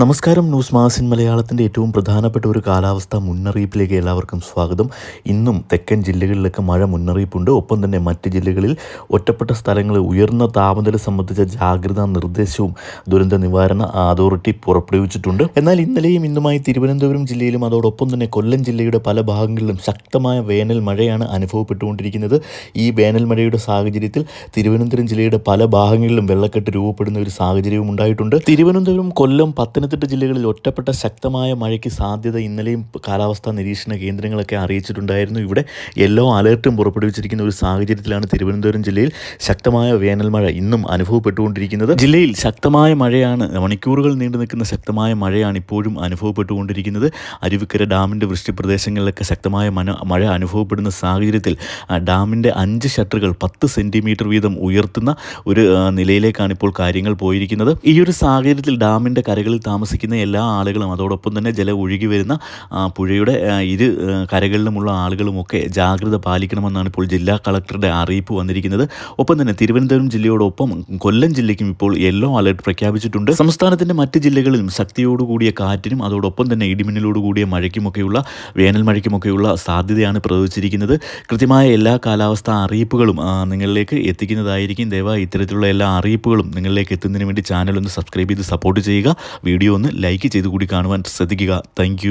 നമസ്കാരം ന്യൂസ് മാസിൻ മലയാളത്തിന്റെ ഏറ്റവും പ്രധാനപ്പെട്ട ഒരു കാലാവസ്ഥ മുന്നറിയിപ്പിലേക്ക് എല്ലാവർക്കും സ്വാഗതം. ഇന്നും തെക്കൻ ജില്ലകളിലൊക്കെ മഴ മുന്നറിയിപ്പുണ്ട്. ഒപ്പം തന്നെ മറ്റ് ജില്ലകളിൽ ഒറ്റപ്പെട്ട സ്ഥലങ്ങളിൽ ഉയർന്ന താപനില സംബന്ധിച്ച ജാഗ്രതാ നിർദ്ദേശവും ദുരന്ത നിവാരണ അതോറിറ്റി പുറപ്പെടുവിച്ചിട്ടുണ്ട്. എന്നാൽ ഇന്നലെയും ഇന്നുമായി തിരുവനന്തപുരം ജില്ലയിലും അതോടൊപ്പം തന്നെ കൊല്ലം ജില്ലയുടെ പല ഭാഗങ്ങളിലും ശക്തമായ വേനൽ മഴയാണ് അനുഭവപ്പെട്ടുകൊണ്ടിരിക്കുന്നത്. ഈ വേനൽ മഴയുടെ സാഹചര്യത്തിൽ തിരുവനന്തപുരം ജില്ലയുടെ പല ഭാഗങ്ങളിലും വെള്ളക്കെട്ട് രൂപപ്പെടുന്ന ഒരു സാഹചര്യവും ഉണ്ടായിട്ടുണ്ട്. തിരുവനന്തപുരം കൊല്ലം പത്തനംതിട്ട ജില്ലകളിൽ ഒറ്റപ്പെട്ട ശക്തമായ മഴയ്ക്ക് സാധ്യത ഇന്നലെയും കാലാവസ്ഥാ നിരീക്ഷണ കേന്ദ്രങ്ങളൊക്കെ അറിയിച്ചിട്ടുണ്ടായിരുന്നു. ഇവിടെ യെല്ലോ അലേർട്ടും പുറപ്പെടുവിച്ചിരിക്കുന്ന ഒരു സാഹചര്യത്തിലാണ് തിരുവനന്തപുരം ജില്ലയിൽ ശക്തമായ വേനൽ മഴ ഇന്നും അനുഭവപ്പെട്ടുകൊണ്ടിരിക്കുന്നത്. ജില്ലയിൽ ശക്തമായ മഴയാണ് മണിക്കൂറുകൾ നീണ്ടു നിൽക്കുന്ന ശക്തമായ മഴയാണ് ഇപ്പോഴും അനുഭവപ്പെട്ടുകൊണ്ടിരിക്കുന്നത്. അരുവിക്കര ഡാമിന്റെ വൃഷ്ടി പ്രദേശങ്ങളിലൊക്കെ ശക്തമായ മഴ അനുഭവപ്പെടുന്ന സാഹചര്യത്തിൽ ഡാമിന്റെ അഞ്ച് ഷട്ടറുകൾ പത്ത് സെന്റിമീറ്റർ വീതം ഉയർത്തുന്ന ഒരു നിലയിലേക്കാണ് ഇപ്പോൾ കാര്യങ്ങൾ പോയിരിക്കുന്നത്. ഈ ഒരു സാഹചര്യത്തിൽ ഡാമിന്റെ കരകളിൽ താമസിക്കുന്ന എല്ലാ ആളുകളും അതോടൊപ്പം തന്നെ ജലം ഒഴുകി വരുന്ന പുഴയുടെ ഇരു കരകളിലുമുള്ള ആളുകളുമൊക്കെ ജാഗ്രത പാലിക്കണമെന്നാണ് ഇപ്പോൾ ജില്ലാ കളക്ടറുടെ അറിയിപ്പ് വന്നിരിക്കുന്നത്. ഒപ്പം തന്നെ തിരുവനന്തപുരം ജില്ലയോടൊപ്പം കൊല്ലം ജില്ലയ്ക്കും ഇപ്പോൾ യെല്ലോ അലർട്ട് പ്രഖ്യാപിച്ചിട്ടുണ്ട്. സംസ്ഥാനത്തിന്റെ മറ്റ് ജില്ലകളിലും ശക്തിയോടുകൂടിയ കാറ്റിനും അതോടൊപ്പം തന്നെ ഇടിമിന്നലോടുകൂടിയ മഴയ്ക്കുമൊക്കെയുള്ള വേനൽ മഴയ്ക്കുമൊക്കെയുള്ള സാധ്യതയാണ് പ്രവചിച്ചിരിക്കുന്നത്. കൃത്യമായ എല്ലാ കാലാവസ്ഥാ അറിയിപ്പുകളും നിങ്ങളിലേക്ക് എത്തിക്കുന്നതായിരിക്കും. ദയവായി ഇത്തരത്തിലുള്ള എല്ലാ അറിയിപ്പുകളും നിങ്ങളിലേക്ക് എത്തുന്നതിന് വേണ്ടി ചാനൽ ഒന്ന് സബ്സ്ക്രൈബ് ചെയ്ത് സപ്പോർട്ട് ചെയ്യുക. വീഡിയോ ഒന്ന് ലൈക്ക് ചെയ്ത് കൂടി കാണുവാൻ ശ്രദ്ധിക്കുക. താങ്ക്